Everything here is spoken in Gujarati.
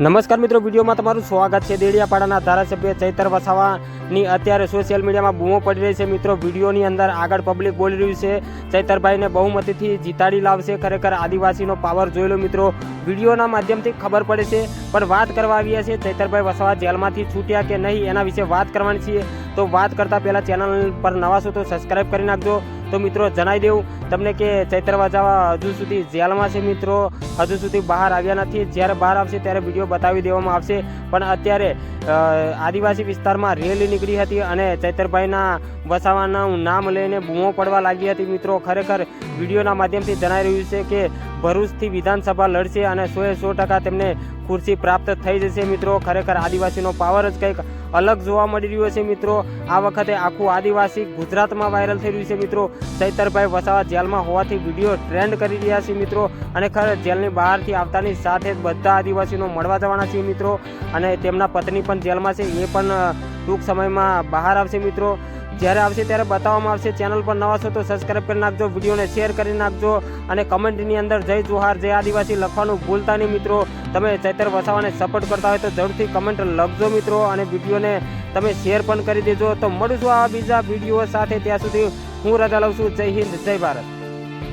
નમસ્કાર મિત્રો, વિડીયોમાં તમારું સ્વાગત છે. દેડિયાપાડાના ધારાસભ્ય ચૈતર વસાવાની અત્યારે સોશિયલ મીડિયામાં બૂમો પડી રહી છે. મિત્રો, વિડીયોની અંદર આગળ પબ્લિક બોલી રહ્યું છે. ચૈતરભાઈને બહુમતીથી જીતાડી લાવશે. ખરેખર આદિવાસીનો પાવર જોઈ લો મિત્રો. વિડીયોના માધ્યમથી ખબર પડે છે. પણ વાત કરવા આવ્યા છે ચૈતરભાઈ વસાવા જેલમાંથી છૂટ્યા કે નહીં એના વિશે વાત કરવાની છીએ. તો વાત કરતાં પહેલાં ચેનલ પર નવા છો તો સબસ્ક્રાઈબ કરી નાખજો. તો મિત્રો જણાવી દેવું તમને કે ચૈત્ર વસાવા હજુ સુધી જેલમાં છે મિત્રો. હજુ સુધી બહાર આવ્યા નથી. જ્યારે બહાર આવશે ત્યારે વીડિયો બતાવી દેવામાં આવશે. પણ અત્યારે આદિવાસી વિસ્તારમાં રેલી નીકળી હતી અને ચૈતરભાઈના વસાવાનું નામ લઈને બૂમો પડવા લાગી હતી મિત્રો. ખરેખર વિડીયોના માધ્યમથી જણાઈ રહ્યું છે કે ભરૂચથી વિધાનસભા લડશે અને સોએ સો ટકા તેમને ખુરશી પ્રાપ્ત થઈ જશે. મિત્રો, ખરેખર આદિવાસીનો પાવર જ કંઈક અલગ જોવા મળી રહ્યો છે. મિત્રો, આ વખતે આખું આદિવાસી ગુજરાતમાં વાયરલ થઈ રહ્યું છે. મિત્રો, ચૈતરભાઈ વસાવા જેલમાં હોવાથી વીડિયો ટ્રેન્ડ કરી રહ્યા છે. મિત્રો, અને ખરેખર જેલની બહારથી આવતાની સાથે જ બધા આદિવાસીનો મળવા જવાના છે. મિત્રો, અને તેમના પત્ની પણ જેલમાં છે. એ પણ ટૂંક સમયમાં બહાર આવશે મિત્રો. જ્યારે આવશે ત્યારે બતાવવામાં આવશે. ચેનલ પર નવા છો તો સબસ્ક્રાઈબ કરી નાખજો, વિડીયોને શેર કરી નાખજો અને કમેન્ટની અંદર જય જોહાર, જય આદિવાસી લખવાનું ભૂલતા નહીં મિત્રો. તમે ચૈતર વસાવાને સપોર્ટ કરતા હોય તો જરૂરથી કમેન્ટ લખજો મિત્રો અને વિડીયોને તમે શેર પણ કરી દેજો. તો મળીશું આ બીજા વીડિયો સાથે. ત્યાં સુધી હું રજા લઉં છું. જય હિન્દ, જય ભારત.